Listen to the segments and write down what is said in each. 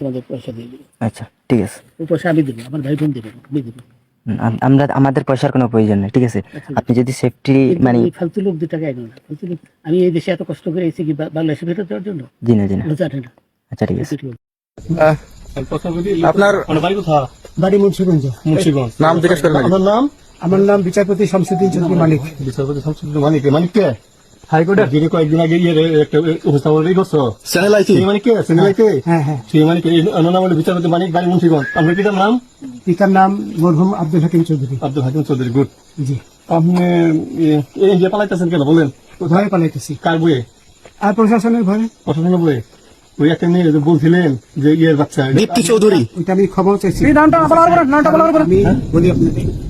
তোমাদের পয়সা দিয়ে দেবো আচ্ছা ঠিক আছে। ওই পয়সা আমি দেবো আমার ভাই বোন দেবে আমি দেবো। আমরা আমাদের পয়সার কোনো প্রয়োজন নেই ঠিক আছে? আপনি যদি সেফটি মানে ফালতু লোক দু টাকা আইনো না। ফালতু লোক আমি এই দেশে এত কষ্ট করে এসেছি কি বাংলাদেশে ফেরত দেওয়ার জন্য? জি না জি না। আচ্ছা ঠিক আছে। আপনার বাড়ি মুন্সিগঞ্জ। মুন্সিগঞ্জ। নাম জিজ্ঞেস করেন আমার নাম আমার নাম বিচারপতি শামসুদ্দিন চৌধুরী মালিক বিচারপতি শামসুদ্দিন মানিক মানিক কে? কয়েকদিন আগে ইয়ে একটা উপস্থাপন ই করছ? চ্যানেল আইটি সেই কে? হ্যাঁ হ্যাঁ সেই নাম হলো বিচারপতি মানিক বাড়ি মুন্সিগঞ্জ আপনার পিতার নাম? পিতার নাম মরহুম আব্দুল হাকিম চৌধুরী। আব্দুল হাকিম চৌধুরী গুড। জি। আপনি এ- এই ইন্ডিয়া পালাইতেছেন কেন? বলেন। ভয়ে পালাইতেছি? কার বইয়ে? আর প্রশাসনের ভয়ে প্রশাসনের বইয়ে? ওই একটা মেয়ে যে বলছিলেন যে ইয়ের বাচ্চা দীপ্তি চৌধুরী। আমি খবর চাইছি। নামটা নামটা আমি বলি আপনাদের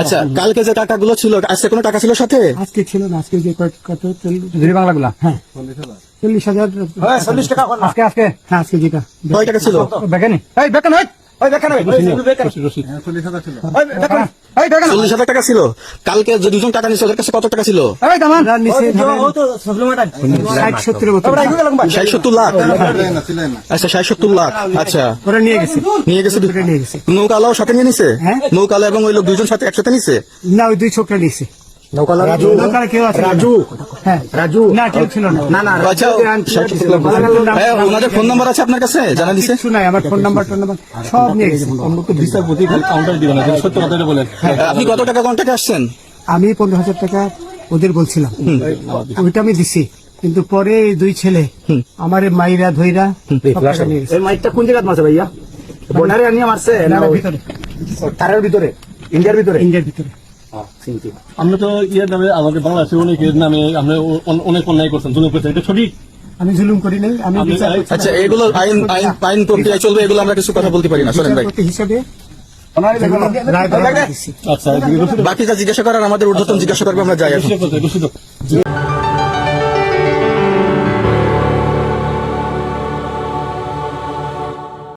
আচ্ছা কালকে যে টাকাগুলো ছিল আজকে কোনো টাকা ছিল সাথে? আজকে ছিল না আজকে যে কত- চল্লিশ বাংলাগুলা। হ্যাঁ। চল্লিশ হাজার চল্লিশ টাকা আজকে আজকে। হ্যাঁ আজকে যেটা। কয় টাকা ছিল? বেকানি এই বেকান বেকান চল্লিশ হাজার টাকা ছিল। কালকে যে দুজন টাকা নিচ্ছে ওদের কাছে কত টাকা ছিল? ওই দামান ওরা নিচে ধরেন ষাট সত্তরের মতো। ষাট সত্তর লাখ। আচ্ছা ষাট সত্তর লাখ। আচ্ছা। নিয়ে গেছে। নিয়ে গেছে ওরা নিয়ে গেছে। নৌকালাও সাথে নিয়ে নিছে? হ্যাঁ। নৌকালা এবং ওই লোক দুজন সাথে একসাথে নিছে? না ওই দুই ছোকরা নিয়েছে নৌকার কেউ আছে? রাজু হ্যাঁ। রাজু না কেউ ছিল না। না না আচ্ছা ষাট সত্তর লাখ হ্যাঁ ওনাদের ফোন নাম্বার আছে আপনার কাছে? জানা দিছে? কিছু আমার ফোন নাম্বার সব নিয়ে গেছে। আমরা তো বিচারপতি খালি কাউন্টার দিবেন সত্য কথাটা বলেন। আপনি কত টাকা কন্ট্যাক্টে আসছেন? আমি পনেরো হাজার টাকা ওদের বলছিলাম। ওইটা আমি দিছি। কিন্তু পরে দুই ছেলে আমার মাইরা ধইরা মাইকটা কোন জায়গায় মারছে ভাইয়া? বর্ডারে আনিয়ে মারছে? তারের ভিতরে ইন্ডিয়ার ভিতরে? ইন্ডিয়ার ভিতরে। আমরা তো ইয়ের নামে আমাদের বাংলাদেশের অনেকের নামে আমরা অনেক অন্যায় করছেন জুলুম করছেন। এটা সঠিক? আমি জুলুম করি নাই আমি আচ্ছা এগুলো আইন আইন আইন প্রক্রিয়া চলবে এগুলো আমরা কিছু কথা বলতে পারি না শোনেন ভাই। হিসাবে আচ্ছা রশিদ বাকি যা জিজ্ঞাসা করার আমাদের ঊর্ধ্বতন জিজ্ঞাসা করবে আমরা যাই